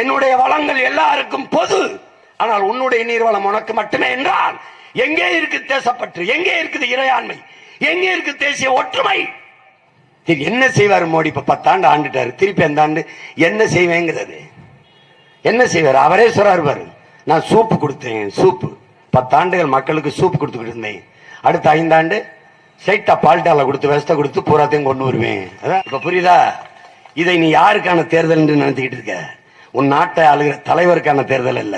என்னுடைய வளங்கள் எல்லாருக்கும் பொது. ஆனால் உன்னுடைய நீர்வளம் உனக்கு மட்டுமே என்றால் எங்கே இருக்கு தேசப்பற்று? எங்கே இருக்குது இறையாண்மை? எங்கே இருக்கு தேசிய ஒற்றுமை? சரி என்ன செய்வார் மோடி? இப்ப பத்தாண்டு ஆண்டுட்டாரு. திருப்பி அந்த ஆண்டு என்ன செய்வேங்கிறது? என்ன செய்வார்? அவரே சொல்றாரு பாரு நான் சூப்பு கொடுத்தேன் சூப்பு. பத்தாண்டுகள் மக்களுக்கு சூப்பு கொடுத்துக்கிட்டு இருந்தேன். அடுத்த ஐந்தாண்டு சைட்டா பால்டால கொடுத்து வெஸ்ட கொடுத்து பூராத்தையும் கொண்டு வருவேன். அதான் இப்ப புரியுதா? இதை நீ யாருக்கான தேர்தல் என்று இருக்க? உன் நாட்டை ஆளுகிற தலைவருக்கான தேர்தல் அல்ல.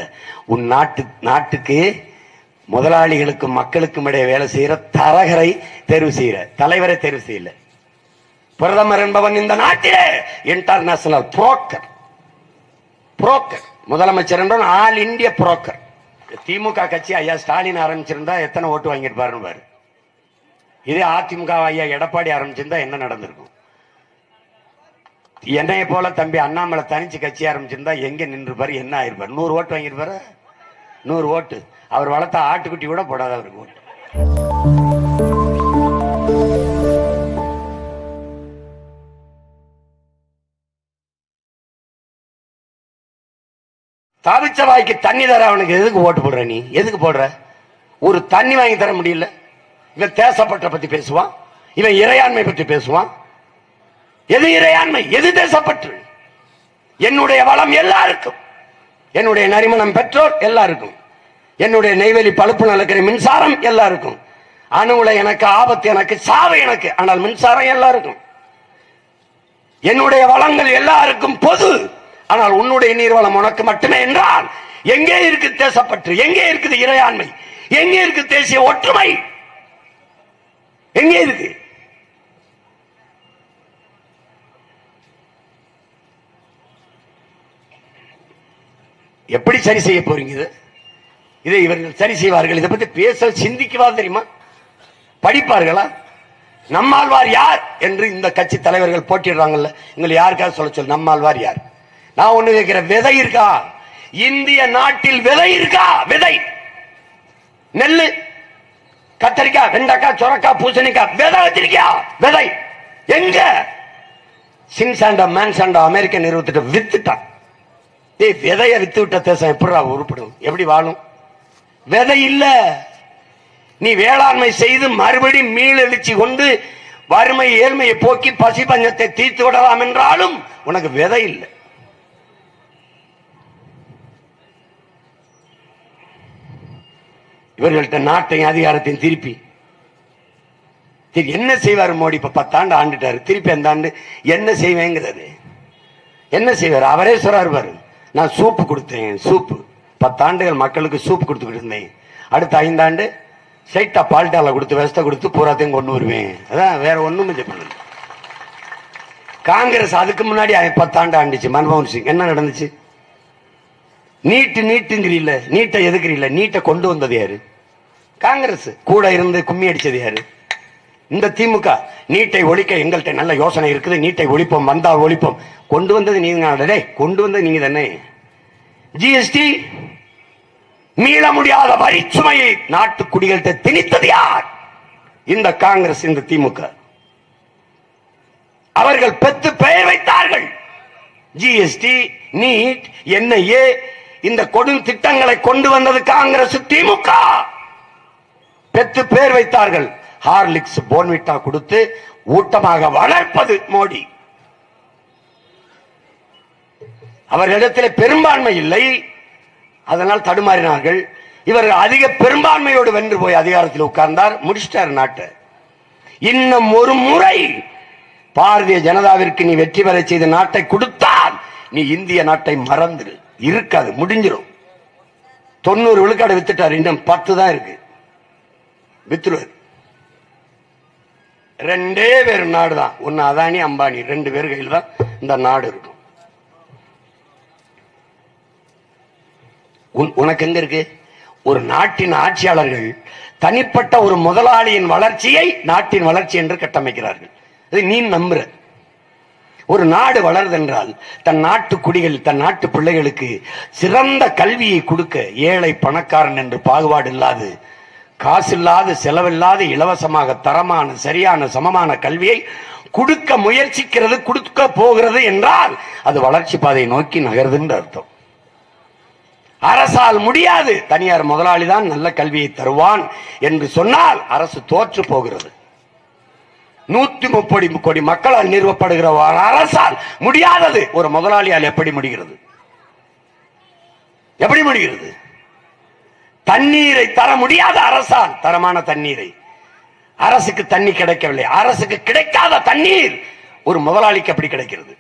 உன் நாட்டு நாட்டுக்கு முதலாளிகளுக்கும் மக்களுக்கும் இடையே வேலை செய்யற தரகரை தேர்வு செய்யற தலைவரை தேர்வு செய்யல. பிரதமர் என்பவன் இந்த நாட்டிலே இன்டர்நேஷனல் புரோக்கர் புரோக்கர் முதலமைச்சர் என்பவன் ஆல் இந்திய புரோக்கர் திமுக கட்சி ஐயா ஸ்டாலின் ஆரம்பிச்சிருந்தா எத்தனை ஓட்டு வாங்கியிருப்பாருன்னு பாரு. இதே அதிமுக ஐயா எடப்பாடி ஆரம்பிச்சிருந்தா என்ன நடந்திருக்கும்? என்னைய போல தம்பி அண்ணாமலை தனிச்சு கட்சி ஆரம்பிச்சிருந்தா எங்க நின்றுப்பாரு? என்ன ஆயிருப்பாரு? நூறு ஓட்டு வாங்கியிருப்பாரு? நூறு ஓட்டு. அவர் வளர்த்த ஆட்டுக்குட்டி கூட போடாத அவருக்கு ஓட்டு. தவிச்ச வாய்க்கு தண்ணி தர அவனுக்கு எதுக்கு ஓட்டு போடுற நீ? எதுக்கு போடுற? ஒரு தண்ணி வாங்கி தர முடியல. இவன் தேசப்பட்ட பத்தி பேசுவான். இவன் இறையாண்மை பத்தி பேசுவான். எது இறையாண்மை எது தேசப்பற்று? என்னுடைய வளம் எல்லாருக்கும். என்னுடைய நரிமணம் பெற்றோர் எல்லாருக்கும். என்னுடைய நெய்வேலி பழுப்பு நடக்கிற மின்சாரம் எல்லாருக்கும். அணுவுல எனக்கு ஆபத்து எனக்கு சாவு எனக்கு ஆனால் மின்சாரம் எல்லாருக்கும். என்னுடைய வளங்கள் எல்லாருக்கும் பொது. ஆனால் உன்னுடைய நீர்வளம் உனக்கு மட்டுமே என்றால் எங்கே இருக்கு தேசப்பற்று? எங்கே இருக்குது இறையாண்மை? எங்கே இருக்கு தேசிய ஒற்றுமை? எங்கே இருக்கு எப்படி சரி செய்ய போறீங்க இது? இதை இவர்கள் சரி செய்வார்கள். இதை பத்தி பேச சிந்திக்கவா தெரியுமா? படிப்பார்களா? நம்மாழ்வார் யார் என்று இந்த கட்சி தலைவர்கள் போட்டிடுறாங்கல்ல எங்களை யாருக்காவது சொல்ல சொல்லு நம்மாழ்வார் யார்? நான் ஒண்ணு கேட்கிறேன் விதை இருக்கா? இந்திய நாட்டில் விதை இருக்கா? விதை. நெல்லு கத்தரிக்காய் வெண்டக்காய் சொரக்காய் பூசணிக்காய் விதை வச்சிருக்கியா? விதை. எங்க? சின்சாண்டா மேன்சாண்டா அமெரிக்க நிறுவனத்திட்ட வித்துட்டான். ஏய் விதைய வித்து விட்ட தேசம் எப்படிடா உருப்படும்? எப்படி வாழும்? விதை இல்ல. நீ வேளாண்மை செய்து மறுபடி மீளெழுச்சி கொண்டு வறுமை ஏழ்மையை போக்கி பசி பஞ்சத்தை தீர்த்து விடலாம் என்றாலும் உனக்கு விதை இல்லை. இவர்கள்ட்ட நாட்டையும் அதிகாரத்தையும் திருப்பி. என்ன செய்வார் மோடி? இப்ப பத்தாண்டு ஆண்டுட்டாரு. திருப்பி அந்த ஆண்டு என்ன செய்வேங்கிறது? என்ன செய்வார்? அவரே சொல்றாரு பாரு. நான் சூப்பு கொடுத்தேன் சூப்பு. பத்தாண்டுகள் மக்களுக்கு சூப் கொடுத்துக்கிட்டு இருந்தேன். அடுத்த ஐந்தாண்டு சைட்டா பால்டால கொடுத்து வெஸ்ட கொடுத்து பூராத்தையும் கொண்டு வருவேன். அதான் வேற ஒன்றும் பண்ணல. காங்கிரஸ் அதுக்கு முன்னாடி பத்தாண்டு ஆண்டுச்சு. மன்மோகன் சிங் என்ன நடந்துச்சு? நீட்டு நீட்டுங்கிறீல்ல நீட்டை எதுக்குறீல்ல நீட்டை கொண்டு வந்தது யாரு? காங்கிரஸ். கூட இருந்து கும்மி அடிச்சது யாரு? இந்த திமுக. நீட்டை ஒழிக்க எங்கள்கிட்ட நல்ல யோசனை இருக்குது. நீட்டை ஒழிப்போம் வந்தால் ஒழிப்போம். கொண்டு வந்தது நீங்க கொண்டு வந்தது நீங்க தானே. ஜிஎஸ்டி மீள முடியாத வரிச்சுமையை நாட்டு குடிகள்கிட்ட திணித்தது யார்? இந்த காங்கிரஸ் இந்த திமுக. அவர்கள் பெத்து பெயர் வைத்தார்கள். ஜிஎஸ்டி நீட் என்ஐஏ இந்த கொடும் திட்டங்களை கொண்டு வந்தது காங்கிரஸ் திமுக. பெத்து பேர் வைத்தார்கள். ஹார்லிக்ஸ் போன்விட்டா கொடுத்து ஊட்டமாக வளர்ப்பது மோடி. அவர்களிடத்தில் பெரும்பான்மை இல்லை. அதனால் தடுமாறினார்கள். இவர் அதிக பெரும்பான்மையோடு வென்று போய் அதிகாரத்தில் உட்கார்ந்தார் முடிச்சிட்டார் நாட்டை. இன்னும் ஒரு முறை பாரதிய ஜனதாவிற்கு நீ வெற்றி பெற செய்த நாட்டை கொடுத்தால் நீ இந்திய நாட்டை மறந்துடு இருக்காது முடிஞ்சிடும் தொண்ணூறு விழுக்காடு வித்துட்டார் இன்னும் பத்து தான் இருக்கு. வித்துருவார். ரெண்டே பேர் நாடு தான் ஒன்னு அதானி அம்பானி ரெண்டு பேர் கையில் தான் இந்த நாடு இருக்கும். உனக்கு எங்க இருக்கு? ஒரு நாட்டின் ஆட்சியாளர்கள் தனிப்பட்ட ஒரு முதலாளியின் வளர்ச்சியை நாட்டின் வளர்ச்சி என்று கட்டமைக்கிறார்கள். இது நீ நம்புற. ஒரு நாடு வளருதென்றால் தன் நாட்டு குடிகள் தன் நாட்டு பிள்ளைகளுக்கு சிறந்த கல்வியை கொடுக்க ஏழை பணக்காரன் என்று பாகுபாடு இல்லாது காசில்லாது செலவில்லாத இலவசமாக தரமான சரியான சமமான கல்வியை கொடுக்க முயற்சிக்கிறது கொடுக்க போகிறது என்றால் அது வளர்ச்சி பாதையை நோக்கி நகருதுன்ற அர்த்தம். அரசால் முடியாது. தனியார் முதலாளி தான் நல்ல கல்வியை தருவான் என்று சொன்னால் அரசு தோற்று போகிறது. நூத்தி முப்பது கோடி மக்களால் நிறுவப்படுகிற அரசால் முடியாதது ஒரு முதலாளியால் எப்படி முடிகிறது? எப்படி முடிகிறது? தண்ணீரை தர முடியாத அரசால் தரமான தண்ணீரை. அரசுக்கு தண்ணி கிடைக்கவில்லை. அரசுக்கு கிடைக்காத தண்ணீர் ஒரு முதலாளிக்கு எப்படி கிடைக்கிறது?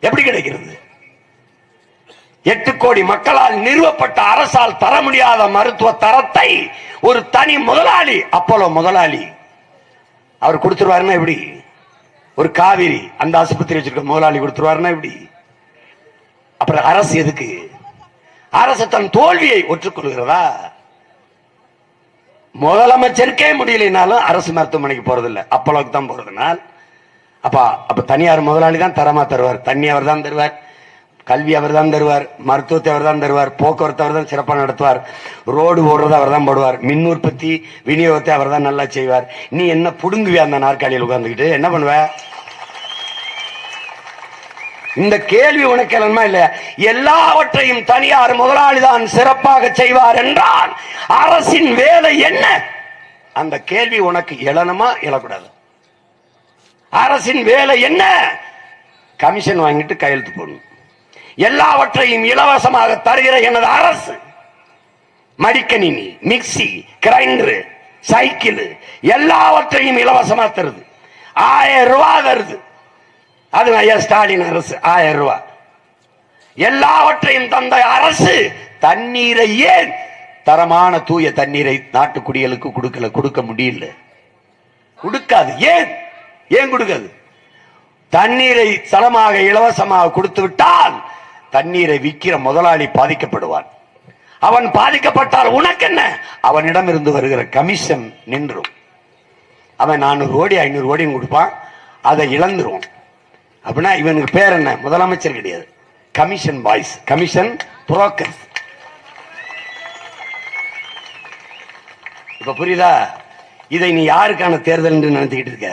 எப்படி கிடைக்கிறது? எட்டு கோடி மக்களால் நிறுவப்பட்ட அரசால் தர முடியாத மருத்துவ தரத்தை ஒரு தனி முதலாளி அப்போலோ முதலாளி அவர் கொடுத்துருவாருன்னா எப்படி? ஒரு காவிரி அந்த ஆஸ்பத்திரி வச்சிருக்க முதலாளி கொடுத்துருவாருன்னா எப்படி? அப்புறம் அரசு எதுக்கு? அரசு தன் தோல்வியை ஒற்றுக்கொள்கிறதா? முதலமைச்சருக்கே முடியலைனாலும் அரசு மருத்துவமனைக்கு போறதில்லை. அப்பளவுக்கு தான் போறதுனால் அப்பா அப்ப தனியார் முதலாளி தான் தரமா தருவார். தண்ணி அவர் தான் தருவார். கல்வி அவர் தான் தருவார் மருத்துவத்தை அவர் தான் தருவார் போக்குவரத்து அவர் தான் சிறப்பாக நடத்துவார் ரோடு ஓடுறதை அவர் தான் போடுவார் மின் உற்பத்தி விநியோகத்தை அவர் தான் நல்லா செய்வார். நீ என்ன புடுங்குவியா அந்த நாற்காலியில் உட்காந்துக்கிட்டு என்ன பண்ணுவ? இந்த கேள்வி உனக்கு எழணுமா இல்ல எல்லாவற்றையும் தனியார் முதலாளி தான் சிறப்பாக செய்வார் என்றால் அரசின் வேலை என்ன? அந்த கேள்வி உனக்கு எழணுமா? எழக்கூடாது. அரசின் வேலை என்ன? கமிஷன் வாங்கிட்டு கையெழுத்து போடணும். எல்லாவற்றையும் இலவசமாக தருகிற எனது அரசு. மடிக்கணினி மிக்சி கிரைண்டர் சைக்கிள் எல்லாவற்றையும் இலவசமா தருது. ஆயிரம் ரூபாய் தருது. அது ஐயா ஸ்டாலின் அரசு ஆயிரம் ரூபாய் எல்லாவற்றையும் தந்த அரசு தண்ணீரை ஏன் தரமான தூய தண்ணீரை நாட்டு குடிகளுக்கு கொடுக்கல கொடுக்க முடியல? கொடுக்காது. ஏன்? ஏன் கொடுக்காது? தண்ணீரை தளமாக இலவசமாக கொடுத்து விட்டால் தண்ணீரை விற்கிற முதலாளி பாதிக்கப்படுவான். அவன் பாதிக்கப்பட்டால் உனக்கு என்ன அவனிடம் இருந்து வருகிற கமிஷன் நின்றும். அவன் நானூறு கோடி ஐநூறு கோடியும் கொடுப்பான் அதை இழந்துருவான். அப்படின்னா இவனுக்கு பேர் என்ன? முதலமைச்சர் கிடையாது. Commission boys commission broker. இப்ப புரியுதா? இதை நீ யாருக்கான தேர்தல் என்று நினைச்சுக்கிட்டு இருக்க?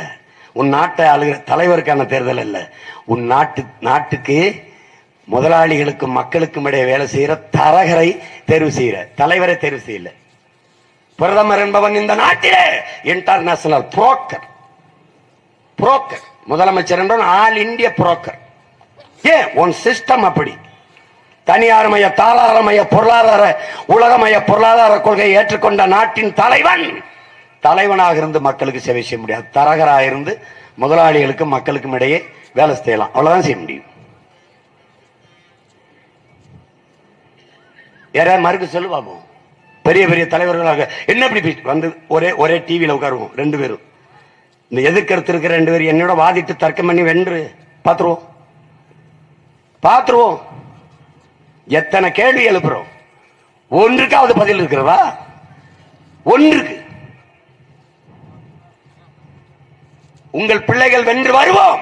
உன் நாட்டை ஆளுகிற தலைவருக்கான தேர்தல் அல்ல. உன் நாட்டு நாட்டுக்கு முதலாளிகளுக்கும் மக்களுக்கும் இடையே வேலை செய்யற தரகரை தேர்வு செய்யற தலைவரை தேர்வு செய்யல. பிரதமர் என்பவன் இந்த நாட்டிலே இன்டர்நேஷனல் புரோக்கர் புரோக்கர் முதலமைச்சர் என்றால் ஆல் இந்திய புரோக்கர் ஏன்? உன் சிஸ்டம் அப்படி. தனியார்மய தாராளமய பொருளாதார உலகமய பொருளாதார கொள்கையை ஏற்றுக்கொண்ட நாட்டின் தலைவன் தலைவனாக இருந்து மக்களுக்கு சேவை செய்ய முடியாது. தரகராக இருந்து முதலாளிகளுக்கும் மக்களுக்கும் இடையே வேலை செய்யலாம். அவ்வளவுதான் செய்ய முடியும். யாராவது மறுக்க சொல்லுவாமோ பெரிய பெரிய தலைவர்களாக. என்ன இப்படி வந்து ஒரே ஒரே டிவியில் உட்காருவோம் ரெண்டு பேரும். இந்த எதிர்கருத்து இருக்கிற ரெண்டு பேரும் என்னோட வாதிட்டு தர்க்கம் பண்ணி வென்று பார்த்துருவோம் பார்த்துருவோம் எத்தனை கேள்வி எழுப்புறோம். ஒன்றுக்காவது பதில் இருக்கிறதா? ஒன்றுக்கு. உங்கள் பிள்ளைகள் வென்று வருவோம்.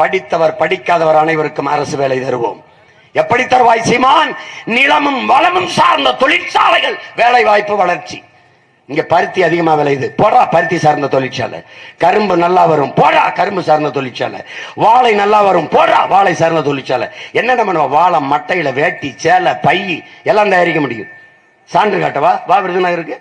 படித்தவர் படிக்காதவர் அனைவருக்கும் அரசு வேலை தருவோம். எப்படி தருவாய் சீமான்? நிலமும் வளமும் சார்ந்த தொழிற்சாலைகள் வேலை வாய்ப்பு வளர்ச்சி. இங்க பருத்தி அதிகமா விளையுது. போடா பருத்தி சார்ந்த தொழிற்சாலை. கரும்பு நல்லா வரும். போடா கரும்பு சார்ந்த தொழிற்சாலை. வாழை நல்லா வரும். போடா வாழை சார்ந்த தொழிற்சாலை. என்னென்ன பண்ணுவோம்? வாழை மட்டையில வேட்டி சேலை பை எல்லாம் தயாரிக்க முடியும். சான்று காட்டவா? வா விருதுநகருக்கு.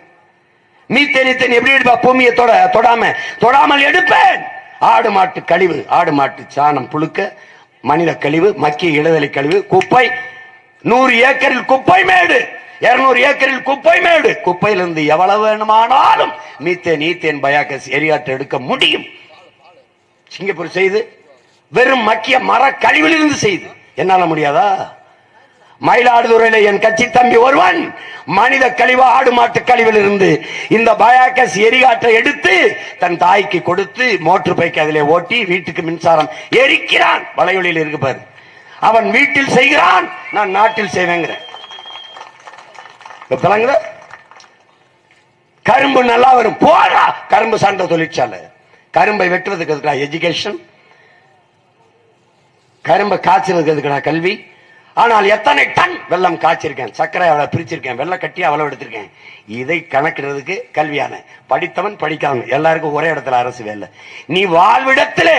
மீத்தேனி தண்ணி எப்படி எடுப்பா பூமியை தொட தொடாம தொடாமல் எடுப்பேன். ஆடு மாட்டு கழிவு ஆடு மாட்டு சாணம் புழுக்க மனித கழிவு மக்கிய இளதலை கழிவு குப்பை. நூறு ஏக்கரில் குப்பை மேடு. இருநூறு ஏக்கரில் குப்பை மேடு. குப்பையிலிருந்து எவ்வளவு வேணுமானாலும் மீத்தேன் ஈத்தேன் பயாக்கஸ் எரியாட்டு எடுக்க முடியும். சிங்கப்பூர் செய்து வெறும் மக்கிய மர கழிவிலிருந்து செய்து. என்னால முடியாதா? மயிலாடுதுறையில என் கட்சி தம்பி ஒருவன் மனித கழிவு ஆடு மாட்டு கழிவில் இருந்து இந்த பயாக்கஸ் எரிகாற்றை எடுத்து தன் தாய்க்கு கொடுத்து மோட்டர் பைக் அதிலே ஓட்டி வீட்டுக்கு மின்சாரம் எரிக்கிறான். வலையொலியில் இருக்கு பாரு. அவன் வீட்டில் செய்கிறான். நான் நாட்டில் செய்வேங்கிறேன். கரும்பு நல்லா வரும். போடா. கரும்பு சார்ந்த தொழிற்சாலை. கரும்பை வெட்டுறதுக்கு எதுக்குடா? எஜுகேஷன் கரும்பை காய்ச்சறதுக்கு எதுக்குடா? கல்வி. ஆனால் எத்தனை டன் வெள்ளம் காய்ச்சிருக்கேன் சர்க்கரை அவ்வளவு பிரிச்சிருக்கேன் வெள்ளை கட்டி அவ்வளவு எடுத்திருக்கேன். இதை கணக்கிடுறதுக்கு கல்வியான படித்தவன் படிக்காமல் எல்லாருக்கும் ஒரே இடத்துல அரசு வேலை. நீ வாழ்விடத்திலே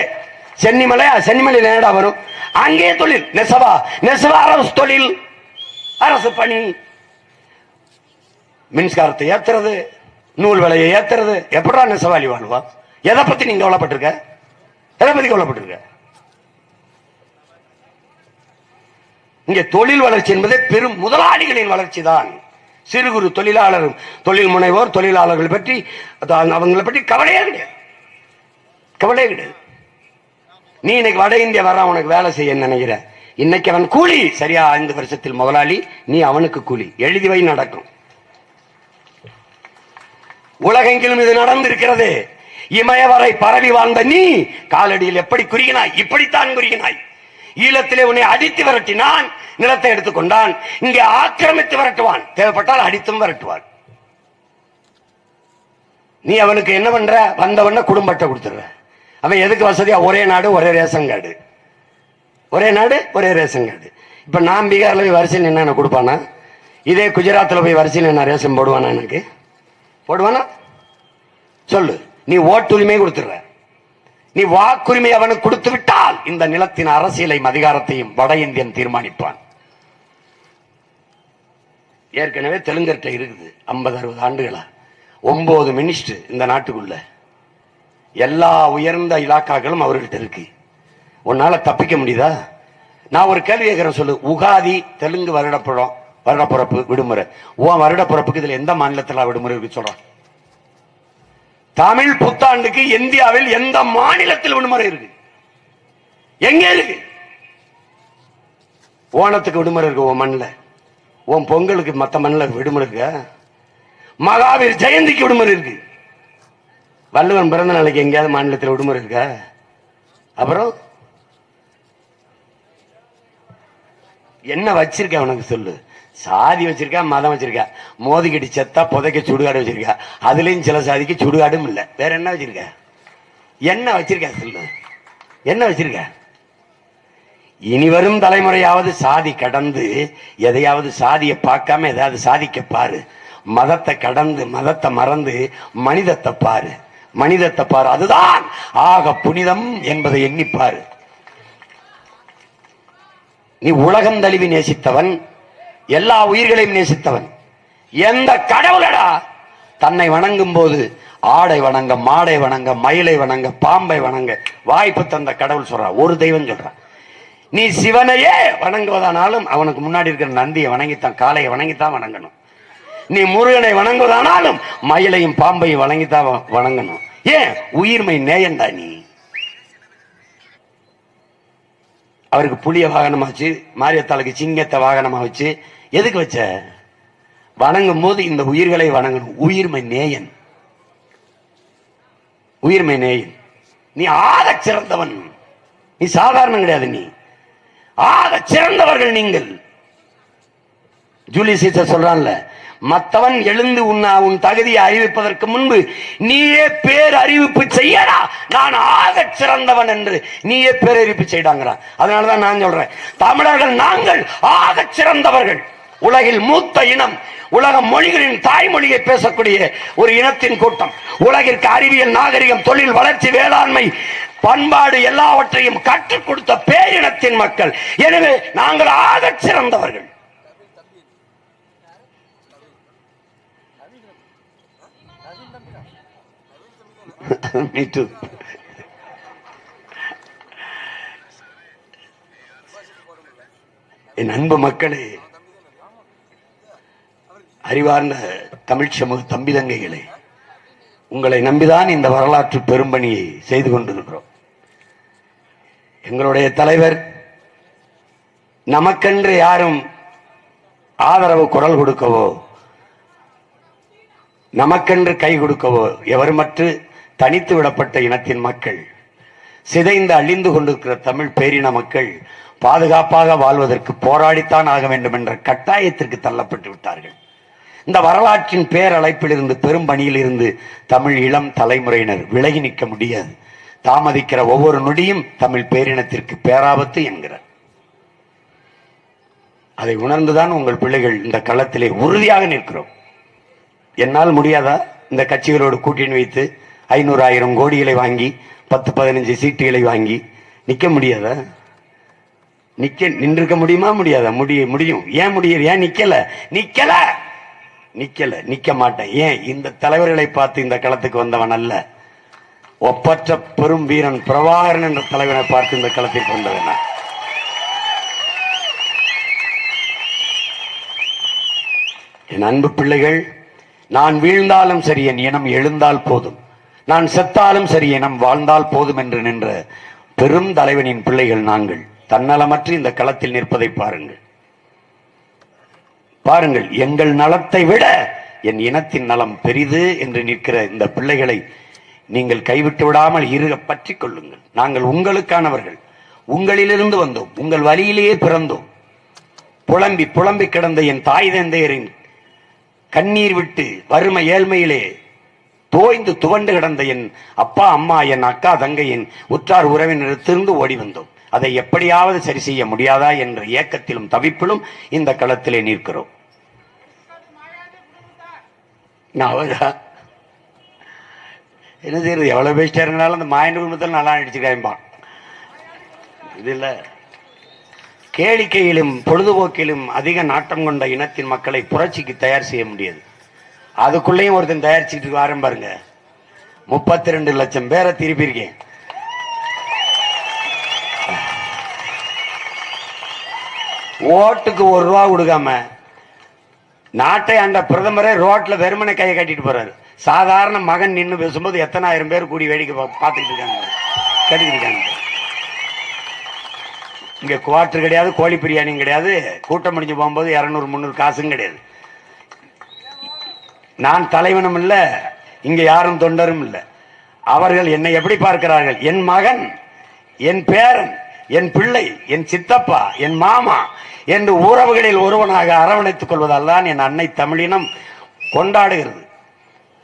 சென்னிமலை சென்னிமலையில் வரும். அங்கே தொழில் நெசவா நெசவா அரசு தொழில். அரசு பணி. மின்சாரத்தை ஏத்துறது நூல் விலையை ஏத்துறது. எப்படா நெசவாளி வாழ்வா? எதை பத்தி நீங்க கவலைப்பட்டிருக்க? எதை பத்தி கவலைப்பட்டிருக்க? இங்கே தொழில் வளர்ச்சி என்பது பெரும் முதலாளிகளின் வளர்ச்சி தான் சிறு குறு தொழிலாளர் தொழில் முனைவோர் தொழிலாளர்கள் பற்றி அவங்களை பற்றி கவலையே கிடையாது. கவலையே கிடையாது. நீ இன்னைக்கு வட இந்தியா வர உனக்கு வேலை செய்ய நினைக்கிற? இன்னைக்கு அவன் கூலி. சரியா ஐந்து வருஷத்தில் முதலாளி நீ அவனுக்கு கூலி. எழுதி வை நடக்கும். உலகெங்கிலும் இது நடந்திருக்கிறது. இமயவரை பரவி வாழ்ந்த நீ காலடியில் எப்படி குறுகினாய்? இப்படித்தான் குறுகினாய். ஈழத்திலே உன்னை அடித்து விரட்டினான் நிலத்தை எடுத்துக்கொண்டான். இங்கே ஆக்கிரமித்து விரட்டுவான். தேவைப்பட்டால் அடித்தும் விரட்டுவான். நீ அவனுக்கு என்ன பண்ற? வந்தவன குடும்பத்தை கொடுத்துடுற. அவன் எதுக்கு வசதியா? ஒரே நாடு ஒரே ரேஷன் கார்டு. ஒரே நாடு ஒரே ரேஷன் கார்டு. இப்ப நான் பீகார்ல போய் வரிசையில் என்னென்ன கொடுப்பானா? இதே குஜராத்தில் போய் வரிசையில் என்ன ரேஷன் போடுவானா எனக்கு? போடுவானா? சொல்லு. நீ ஓட்டுரிமை கொடுத்துடுற. நீ வாக்குரிமை அவனுக்கு கொடுத்து விட்டால் இந்த நிலத்தின் அரசியலையும் அதிகாரத்தையும் வட இந்தியன் தீர்மானிப்பான். ஏற்கனவே தெலுங்கர்கிட்ட இருக்குது ஐம்பது அறுபது ஆண்டுகளா? ஒன்பது மினிஸ்டர் இந்த நாட்டுக்குள்ள. எல்லா உயர்ந்த இலாக்காக்களும் அவர்கிட்ட இருக்கு. உன்னால தப்பிக்க முடியுதா? நான் ஒரு கேள்வி கேட்கிறேன் சொல்லு. உகாதி தெலுங்கு வருடப்புறம் வருடப்பிறப்பு விடுமுறை. உன் வருடப்பிறப்புக்கு இதுல எந்த மாநிலத்தில் விடுமுறை இருக்கு சொல்றான் தமிழ் புத்தாண்டுக்கு இந்தியாவில் எந்த மாநிலத்தில் விடுமுறை இருக்கு? எங்க இருக்கு? ஓணத்துக்கு விடுமுறை இருக்கு உன் மண்ணில். உன் பொங்கலுக்கு மற்ற மண்ணில் விடுமுறை இருக்க? மகாவீர் ஜெயந்திக்கு விடுமுறை இருக்கு. வள்ளுவன் பிறந்த நாளைக்கு எங்கேயாவது மாநிலத்தில் விடுமுறை இருக்கா? அப்புறம்? என்ன வச்சிருக்க உனக்கு சொல்லு. சாதி வச்சிருக்கா மதம் வச்சிருக்கா. மோதிக்கிட்டு செத்தா புதைக்க சுடுகாடு வச்சிருக்கா. அதுலயும் சில சாதிக்கு சுடுகாடும் இல்ல. வேற என்ன வச்சிருக்க? என்ன வச்சிருக்க சொல்லு என்ன வச்சிருக்க? இனி வரும் தலைமுறையாவது சாதி கடந்து எதையாவது சாதியை பார்க்காம ஏதாவது சாதிக்க பாரு. மதத்தை கடந்து மதத்தை மறந்து மனிதத்தை பாரு. மனிதத்தை பாரு அதுதான் ஆக புனிதம் என்பதை எண்ணிப்பாரு. நீ உலகம் தழுவி நேசித்தவன் எல்லா உயிர்களையும் நேசித்தவன். எந்த கடவுளடா தன்னை வணங்கும் போது ஆடை வணங்க மாடை வணங்க மயிலை வணங்க பாம்பை வணங்க வாய்ப்பு தந்த கடவுள் சொல்றான் ஒரு தெய்வம் சொல்றான் நீ சிவனையே வணங்குவதானாலும் அவனுக்கு முன்னாடி இருக்கிற நந்தியை வணங்கித்தான் காலையை வணங்கித்தான் வணங்கணும். நீ முருகனை வணங்குவதானாலும் மயிலையும் பாம்பையும் வணங்கித்தான் வ- வணங்கணும். ஏன்? உயிர்மை நேயந்தா நீ. அவருக்கு புளிய வாகனமா வச்சு மாரியத்தாளுக்கு சிங்கத்தை வாகனமா வச்சு எதுக்கு வச்ச? வணங்கும் போது இந்த உயிர்களை வணங்கணும். உயிர்மை நேயன். உயிர்மை நேயன். நீ ஆக சிறந்தவன். நீ சாதாரணம் கிடையாது நீ. ஆக சிறந்தவர்கள் நீங்கள். ஜூலி சீசர் சொல்றான்ல மத்தவன் எழுந்து உன்னை உன் தகுதியை அறிவிப்பதற்கு முன்பு நீயே பேர் அறிவிப்பு செய்யடா. நான் ஆகச் சிறந்தவன் என்று நீயே பேரறிவிப்பு செய்தாங்கிறான் அதனாலதான் நான் சொல்றேன் தமிழர்கள் நாங்கள் ஆகச் சிறந்தவர்கள். உலகில் மூத்த இனம் உலக மொழிகளின் தாய்மொழியை பேசக்கூடிய ஒரு இனத்தின் கூட்டம். உலகிற்கு அறிவியல் நாகரிகம் தொழில் வளர்ச்சி வேளாண்மை பண்பாடு எல்லாவற்றையும் கற்றுக் கொடுத்த பேரினத்தின் மக்கள். எனவே நாங்கள் ஆகச் சிறந்தவர்கள். Me என் அன்பு மக்களே அறிவார்ந்த தமிழ் சமூக தம்பி தங்கைகளே உங்களை நம்பிதான் இந்த வரலாற்று பெரும்பணியை செய்து கொண்டிருக்கிறோம். எங்களுடைய தலைவர் நமக்கென்று யாரும் ஆதரவு குரல் கொடுக்கவோ நமக்கென்று கை கொடுக்கவோ எவருமற்று தனித்து விடப்பட்ட இனத்தின் மக்கள் சிதைந்து அழிந்து கொண்டிருக்கிற தமிழ் பேரின மக்கள் பாதுகாப்பாக வாழ்வதற்கு போராடித்தான் ஆக வேண்டும் என்ற கட்டாயத்திற்கு தள்ளப்பட்டு விட்டார்கள். இந்த வரலாற்றின் பேரழைப்பிலிருந்து பெரும் பணியிலிருந்து தமிழ் இளம் தலைமுறையினர் விலகி நிற்க முடியாது. தாமதிக்கிற ஒவ்வொரு நொடியும் தமிழ் பேரினத்திற்கு பேராபத்து என்கிறார். அதை உணர்ந்துதான் உங்கள் பிள்ளைகள் இந்த களத்திலே உறுதியாக நிற்கிறோம். என்னால் முடியாதா? இந்த கட்சிகளோடு கூட்டணி வைத்து ஐநூறு ஆயிரம் கோடிகளை வாங்கி பத்து பதினஞ்சு சீட்டுகளை வாங்கி நிற்க முடியாத? நிக்க நின்றுக்க முடியுமா? முடியாதா? முடிய முடியும். ஏன் முடியல? ஏன் நிக்கல? நிக்கல! நிக்கல. நிக்க மாட்டேன். ஏன்? இந்த தலைவர்களை பார்த்து இந்த களத்துக்கு வந்தவன் அல்ல. ஒப்பற்ற பெரும் வீரன் பிரபாகரன் என்ற தலைவனை பார்த்து இந்த களத்திற்கு வந்தவன் நான். என் அன்பு பிள்ளைகள் நான் வீழ்ந்தாலும் சரி என் இனம் எழுந்தால் போதும். நான் செத்தாலும் சரி இனம் வாழ்ந்தால் போதும் என்று நின்ற பெரும் தலைவனின் பிள்ளைகள் நாங்கள். தன்னலமற்று இந்த களத்தில் நிற்பதை பாருங்கள். பாருங்கள் எங்கள் நலத்தை விட என் இனத்தின் நலம் பெரிது என்று நிற்கிற இந்த பிள்ளைகளை நீங்கள் கைவிட்டு விடாமல் இருக பற்றி கொள்ளுங்கள். நாங்கள் உங்களுக்கானவர்கள். உங்களிலிருந்து வந்தோம். உங்கள் வழியிலேயே பிறந்தோம். புலம்பி புலம்பி கிடந்த என் தாய் தந்தையரின் கண்ணீர் விட்டு வறுமை ஏழ்மையிலே தோய்ந்து துவண்டு கிடந்த என் அப்பா அம்மா என் அக்கா தங்கையின் உற்றார் உறவினரிடத்திலிருந்து ஓடி வந்தோம். அதை எப்படியாவது சரி செய்ய முடியாதா என்ற ஏக்கத்திலும் தவிப்பிலும் இந்த களத்திலே நிற்கிறோம். நான் என்ன செய்யறது? எவ்வளவு பேசிட்டே இருந்தாலும் அந்த மாயன் குடும்பத்தில் நல்லா நடிச்சுக்காய்பான் இது இல்ல. கேளிக்கையிலும் பொழுதுபோக்கிலும் அதிக நாட்டம் கொண்ட இனத்தின் மக்களை புரட்சிக்கு தயார் செய்ய முடியாது. அதுக்குள்ளேயும் ஒருத்தன் தயாரிச்சுட்டு வாரம் பாருங்க. முப்பத்தி ரெண்டு லட்சம் பேரை திருப்பியிருக்கேன். ஓட்டுக்கு ஒரு ரூபா கொடுக்காம நாட்டை அந்த பிரதமரே ரோட்ல வெறுமனை கையை கட்டிட்டு போறாரு. சாதாரண மகன் நின்று பேசும்போது எத்தனாயிரம் பேர் கூடி வேடிக்கை பார்த்துட்டு பார்த்துக்கிட்டு இருக்காங்க. கட்டிக்கிட்டு இருக்காங்க. இங்க குவார்டர் கிடையாது கோழி பிரியாணியும் கிடையாது. கூட்டம் முடிஞ்சு போகும்போது இரநூறு முந்நூறு காசும் கிடையாது. நான் தலைவனும் இல்ல இங்க யாரும் தொண்டரும் இல்ல. அவர்கள் என்னை எப்படி பார்க்கிறார்கள்? என் மகன் என் பேரன் என் பிள்ளை என் சித்தப்பா என் மாமா என்று உறவுகளில் ஒருவனாக அரவணைத்துக் கொள்வதால் தான் என் அன்னை தமிழினம் கொண்டாடுகிறது.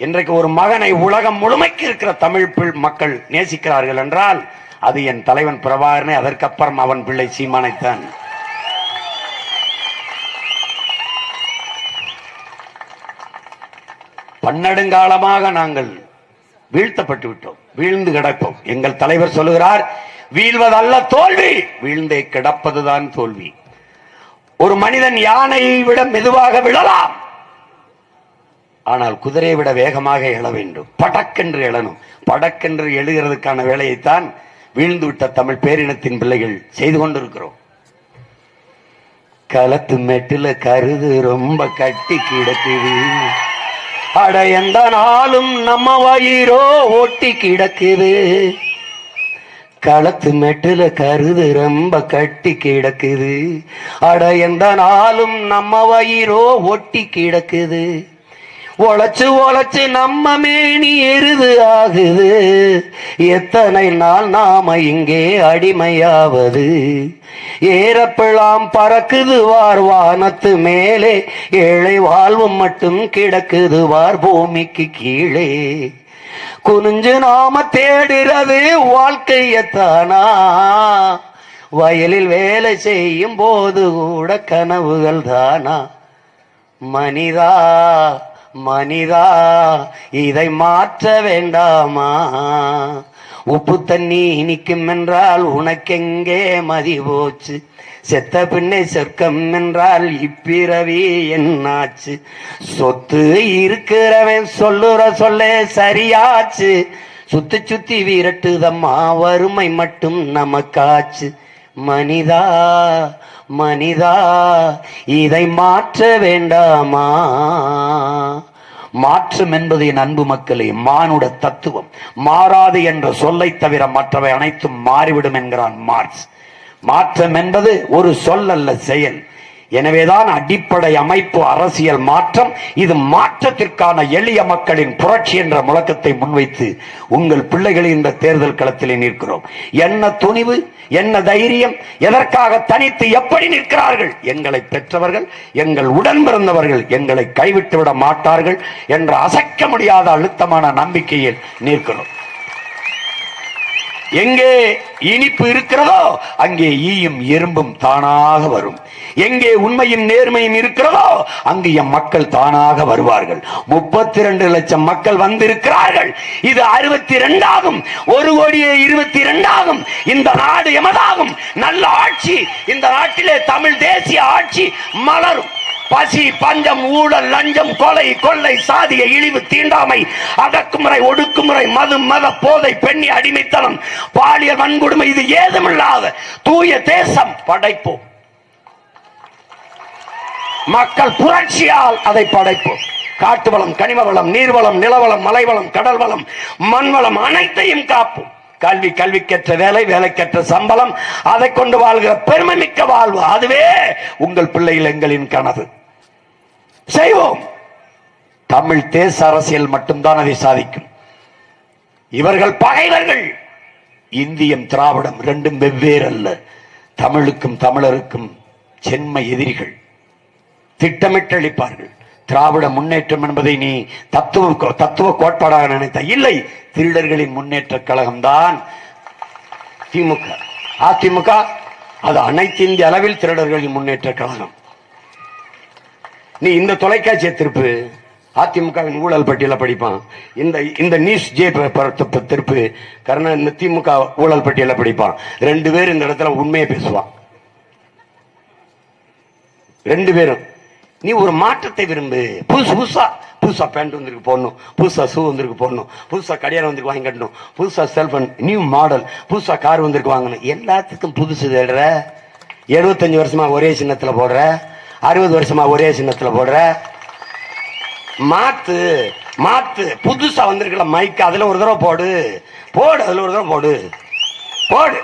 இன்றைக்கு ஒரு மகனை உலகம் முழுமைக்கு இருக்கிற தமிழ் மக்கள் நேசிக்கிறார்கள் என்றால் அது என் தலைவன் பிரபாகரனை அதற்கப்புறம் அவன் பிள்ளை சீமானைத்தான். பன்னெடுங்காலமாக நாங்கள் வீழ்த்தப்பட்டு விட்டோம். வீழ்ந்து கிடப்போம். எங்கள் தலைவர் சொல்லுகிறார் வீழ்வதல்ல தோல்வி. வீழ்ந்தே கிடப்பதுதான் தோல்வி. ஒரு மனிதன் யானையை விட மெதுவாக விழலாம். ஆனால் குதிரையை விட வேகமாக எழ வேண்டும். படக்கென்று எழணும். படக்கென்று எழுகிறதுக்கான வேலையைத்தான் வீழ்ந்து விட்ட தமிழ் பேரினத்தின் பிள்ளைகள் செய்து கொண்டிருக்கிறோம். களத்து மெட்டில கருது ரொம்ப கட்டி கிடக்குது. அட எந்த நாளும் நம்ம வயிறோ ஒட்டி கிடக்குது. களத்து மெட்டுல கருது ரொம்ப கட்டி கிடக்குது. அட எந்த நாளும் நம்ம வயிறோ ஒட்டி கிடக்குது. உழைச்சு உழைச்சு நம்ம மேனி எருது ஆகுது. எத்தனை நாள் நாம இங்கே அடிமையாவது. ஏறப்பிழாம் பறக்குது வார் வானத்து மேலே. ஏழை வாழ்வு மட்டும் கிடக்குது வார் பூமிக்கு கீழே. குனிஞ்சு நாம தேடுறது வாழ்க்கையத்தானா? வயலில் வேலை செய்யும் போது கூட கனவுகள் தானா? மனிதா மனிதா இதை மாற்ற வேண்டாமா? உப்பு தண்ணி இனிக்கும் என்றால் உனக்கெங்கே மதி போச்சு? செத்த பின்னே சொர்க்கம் என்றால் இப்பிறவி என்னாச்சு? சொத்து இருக்கிறவன் சொல்லுற சொல்ல சரியாச்சு. சுத்தி சுத்தி விரட்டுதம்மா வறுமை மட்டும் நமக்காச்சு. மனிதா மனிதா இதை மாற்ற வேண்டாமா? மாற்றம் என்பது என் அன்பு மக்களே மானுட தத்துவம். மாறாது என்ற சொல்லை தவிர மற்றவை அனைத்தும் மாறிவிடும் என்கிறான் மார்க்ஸ். மாற்றம் என்பது ஒரு சொல் அல்ல செயல். எனவேதான் அடிப்படை அமைப்பு அரசியல் மாற்றம் இது மாற்றத்திற்கான எளிய மக்களின் புரட்சி என்ற முழக்கத்தை முன்வைத்து உங்கள் பிள்ளைகளை இந்த தேர்தல் களத்திலே நிற்கிறோம். என்ன துணிவு என்ன தைரியம் எதற்காக தனித்து எப்படி நிற்கிறார்கள்? எங்களை பெற்றவர்கள் எங்கள் உடன் பிறந்தவர்கள் எங்களை கைவிட்டு விட மாட்டார்கள் என்ற அசைக்க முடியாத அழுத்தமான நம்பிக்கையில் நிற்கிறோம். எங்கே இனிப்பு இருக்கிறதோ அங்கே ஈயும் எறும்பும் தானாக வரும். எங்கே உண்மையும் நேர்மையும் இருக்கிறதோ அங்கு எம் மக்கள் தானாக வருவார்கள். முப்பத்தி ரெண்டு லட்சம் மக்கள் வந்திருக்கிறார்கள். இது அறுபத்தி ரெண்டாகும் ஒரு கோடியே இருபத்தி ரெண்டாகும் இந்த நாடு எமதாகும். நல்ல ஆட்சி. இந்த நாட்டிலே தமிழ் தேசிய ஆட்சி மலரும். பசி பஞ்சம் ஊழல் லஞ்சம் கொலை கொள்ளை சாதிய இழிவு தீண்டாமை அடக்குமுறை ஒடுக்குமுறை மது மத போதை பெண்ணி அடிமைத்தனம் பாலியல் வன்கொடுமை இது ஏதுமில்லாத தூய தேசம். படைப்போம். மக்கள் புரட்சியால் அதை படைப்போம். காட்டு வளம் கனிம வளம் நீர்வளம் நிலவளம் மலைவளம் கடல் வளம் மண்வளம் அனைத்தையும் காப்போம். கல்வி கல்விக்கற்ற வேலை வேலைக்கற்ற சம்பளம் அதை கொண்டு வாழ்கிற பெருமை மிக்க வாழ்வு. அதுவே உங்கள் பிள்ளைகள் எங்களின் கனவு. செய்வோம். தமிழ் தேச அரசியல் மட்டும்தான் அதை சாதிக்கும். இவர்கள் பகைவர்கள். இந்தியம் திராவிடம் ரெண்டும் வெவ்வேறு அல்ல தமிழுக்கும் தமிழருக்கும் சென்ம எதிரிகள். திட்டமிட்டளிப்பார்கள் திராவிட முன்னேற்றம் என்பதை நீ தத்துவ தத்துவ கோட்பாடாக நினைத்த. இல்லை திருடர்களின் முன்னேற்ற கழகம்தான். திமுக. அதிமுக அது அனைத்து இந்திய அளவில் திருடர்களின் முன்னேற்ற கழகம். நீ இந்த தொலைக்காட்சியை திருப்பு. அதிமுகவின் ஊழல் பட்டியல படிப்பான். இந்த இந்த நியூஸ் ஜே பேப்பர் திருப்பு- திருப்பு கருணா இந்த திமுக ஊழல் பட்டியல படிப்பான். ரெண்டு பேரும் இந்த இடத்துல உண்மையை பேசுவான். ரெண்டு பேரும். நீ ஒரு மாற்றத்தை விரும்பு. புதுசு புதுசா புதுசா பேண்ட் வந்திருக்கு போடணும். புதுசா ஷூ வந்திருக்கு போடணும். புதுசா கடியாரம் வந்திருக்கு வாங்கி கட்டணும். புதுசா செல்போன் நியூ மாடல் புதுசா கார் வந்திருக்கு வாங்கணும். எல்லாத்துக்கும் புதுசு தேடுற. எழுபத்தஞ்சு வருஷமா ஒரே சின்னத்துல போடுற. அறுபது வருஷமா ஒரே சின்னத்துல போடுற. மாத்து மாத்து. புதுசா வந்திருக்கல மைக் அதுல ஒரு தடவை போடு. போடு அதுல ஒரு தடவை போடு. போடு.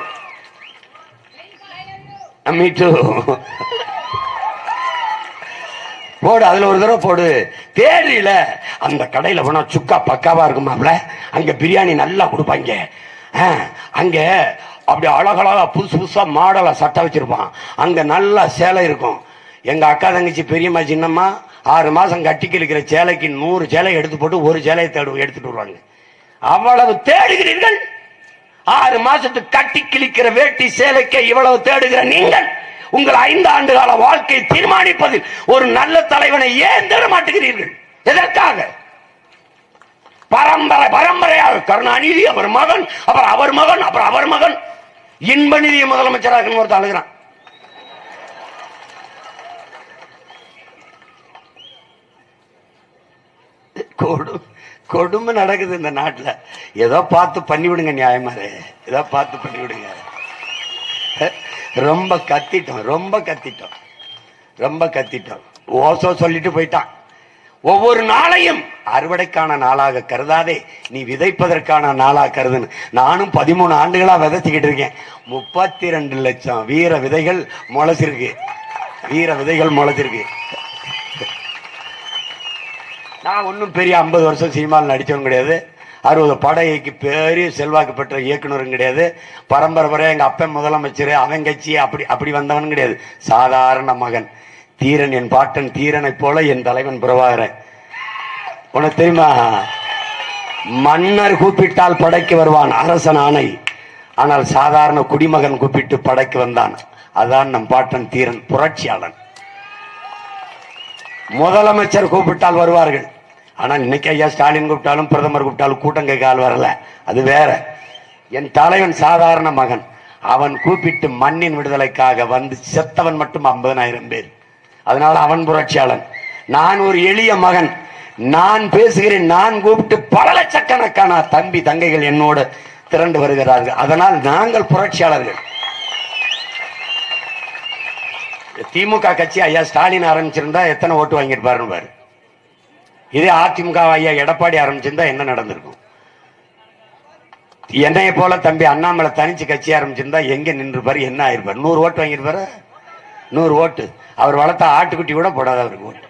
மீட்டு போடு அதுல ஒரு தடவை போடு. தேடியில அந்த கடையில போனா சுக்கா பக்காவா இருக்குமாப்ல அங்க பிரியாணி நல்லா கொடுப்பாங்க. ஆ, அங்க அப்படி அழகழகா புதுசு புதுசா மாடலாக சட்டை வச்சிருப்பான். அங்க நல்லா சேலை இருக்கும். எங்க அக்கா தங்கச்சி பெரியம்மா சின்னம்மா ஆறு மாசம் கட்டி கிழிக்கிற சேலைக்கு நூறு சேலை எடுத்து போட்டு ஒரு சேலையை தேடு எடுத்துட்டு வருவாங்க. அவ்வளவு தேடுகிறீர்கள். ஆறு மாசத்துக்கு கட்டி கிழிக்கிற வேட்டி சேலைக்கே இவ்வளவு தேடுகிற நீங்கள். உங்கள் ஐந்து ஆண்டு கால வாழ்க்கை தீர்மானிப்பதில் ஒரு நல்ல தலைவனை ஏன் தேட மாட்டுகிறீர்கள்? எதற்காக? பரம்பரை பரம்பரையாக. கருணாநிதி அவர் மகன் அப்புறம் அவர் மகன் அப்புறம் அவர் மகன். இன்பநிதி முதலமைச்சராக ஒருத்தர் அழுகிறான். கொடு கொடுமை நடக்குது இந்த நாட்டில். ஏதோ பார்த்து பண்ணிவிடுங்க நியாயமாரு ஏதோ பார்த்து பண்ணிவிடுங்க. ரொம்ப கத்திட்டோம் ரொம்ப கத்திட்டோம். ரொம்ப கத்திட்டோம். ஓசோ சொல்லிட்டு போயிட்டான். ஒவ்வொரு நாளையும் அறுவடைக்கான நாளாக கருதாதே நீ விதைப்பதற்கான நாளாக கருதுன்னு. நானும் பதிமூணு ஆண்டுகளா விதைச்சுக்கிட்டு இருக்கேன். முப்பத்தி ரெண்டு லட்சம் வீர விதைகள் முளைச்சிருக்கு. வீர விதைகள் முளைச்சிருக்கு. நான் ஒன்றும் பெரிய ஐம்பது வருஷம் சினிமாவில் நடித்தவன் கிடையாது. அறுபது படைக்கு பெரிய செல்வாக்கு பெற்ற இயக்குனரும் கிடையாது. பரம்பரை எங்கள் அப்பன் முதலமைச்சர் அவன் கட்சி அப்படி அப்படி வந்தவன் கிடையாது. சாதாரண மகன். தீரன் என் பாட்டன் தீரனைப் போல என் தலைவன் பிரபாகரன். உனக்கு தெரியுமா? மன்னர் கூப்பிட்டால் படைக்கு வருவான் அரசன் ஆணை. ஆனால் சாதாரண குடிமகன் கூப்பிட்டு படைக்கு வந்தான். அதான் நம் பாட்டன் தீரன் புரட்சியாளன். முதலமைச்சர் கூப்பிட்டால் வருவார்கள். ஆனால் இன்னைக்கு ஐயா ஸ்டாலின் கூப்பிட்டாலும் பிரதமர் கூப்பிட்டாலும் கூட்டம் கேட்க வரல. அது வேற. என் தலைவன் சாதாரண மகன். அவன் கூப்பிட்டு மண்ணின் விடுதலைக்காக வந்து செத்தவன் மட்டும் ஐம்பதனாயிரம் பேர். அதனால அவன் புரட்சியாளன். நான் ஒரு எளிய மகன். நான் பேசுகிறேன். நான் கூப்பிட்டு பல லட்சக்கணக்கான தம்பி தங்கைகள் என்னோடு திரண்டு வருகிறார்கள். அதனால் நாங்கள் புரட்சியாளர்கள். திமுக கட்சி ஐயா ஸ்டாலின் ஆரம்பிச்சிருந்தா எத்தனை ஓட்டு வாங்கியிருப்பாருன்னு பாரு. இதே அதிமுக ஐயா எடப்பாடி ஆரம்பிச்சிருந்தா என்ன நடந்திருக்கும்? என்னைய போல தம்பி அண்ணாமலை தனிச்சு கட்சி ஆரம்பிச்சிருந்தா எங்க நின்றுப்பாரு என்ன ஆயிருப்பாரு நூறு ஓட்டு வாங்கியிருப்பாரு நூறு ஓட்டு. அவர் வளர்த்த ஆட்டுக்குட்டி கூட போடாத அவருக்கு ஓட்டு.